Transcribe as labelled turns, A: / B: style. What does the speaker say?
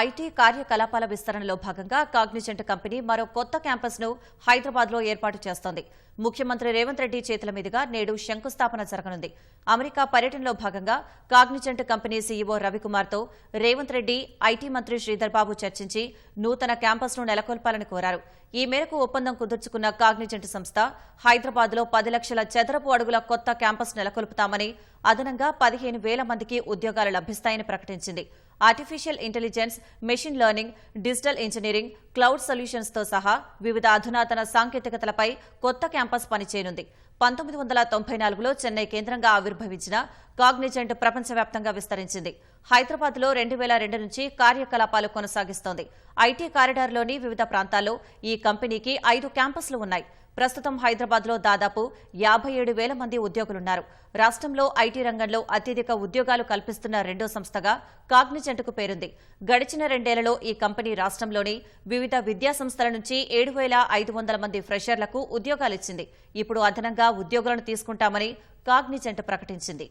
A: IT కార్యకలాపాల విస్తరణలో భాగంగా కాగ్నిజెంట్ కంపెనీ మరో కొత్త క్యాంపస్ను హైదరాబాద్లో ఏర్పాటు చేస్తోంది. ముఖ్యమంత్రి రేవంత్ రెడ్డి చేతుల మీదుగా నేడు శంకుస్థాపన జరగనుంది. అమెరికా పర్యటనలో భాగంగా కాగ్నిజెంట్ కంపెనీ సీఈఓ రవికుమార్తో రేవంత్ రెడ్డి ఐటీ మంత్రి శ్రీధర్బాబు చర్చించి నూతన క్యాంపస్ను నెలకొల్పాలని కోరారు. ఈ మేరకు ఒప్పందం కుదుర్చుకున్న కాగ్నిజెంట్ సంస్థ హైదరాబాద్లో పది లక్షల చదరపు అడుగుల కొత్త క్యాంపస్ నెలకొల్పుతామని అదనంగా పదిహేను వేల మందికి ఉద్యోగాలు లభిస్తాయని ప్రకటించింది. Artificial intelligence machine learning digital engineering cloud సొల్యూషన్స్తో సహా వివిధ అధునాతన సాంకేతికతలపై కొత్త క్యాంపస్ పనిచేయనుంది. పంతొమ్మిది వందల తొంభై నాలుగులో చెన్నై కేంద్రంగా ఆవిర్భవించిన కాగ్నిజెంట్ ప్రపంచవ్యాప్తంగా విస్తరించింది. హైదరాబాద్లో రెండు వేల రెండు నుంచి కార్యకలాపాలు కొనసాగిస్తోంది. ఐటీ కారిడార్లోని వివిధ ప్రాంతాల్లో ఈ కంపెనీకి ఐదు క్యాంపస్లు ఉన్నాయి. ప్రస్తుతం హైదరాబాద్లో దాదాపు యాభై ఏడు వేల మంది ఉద్యోగులున్నారు. రాష్ట్రంలో ఐటీ రంగంలో అత్యధిక ఉద్యోగాలు కల్పిస్తున్న రెండో సంస్థగా కాగ్నిజెంట్కు పేరుంది. గడిచిన రెండేళ్ళలో ఈ కంపెనీ రాష్ట్రంలోని వివిధ విద్యా సంస్థల నుంచి ఏడు వేల ఐదు వందల మంది ఫ్రెషర్లకు ఉద్యోగాలిచ్చింది. ఇప్పుడు అదనంగా ఉద్యోగులను తీసుకుంటామని కాగ్నిజెంట్ ప్రకటించింది.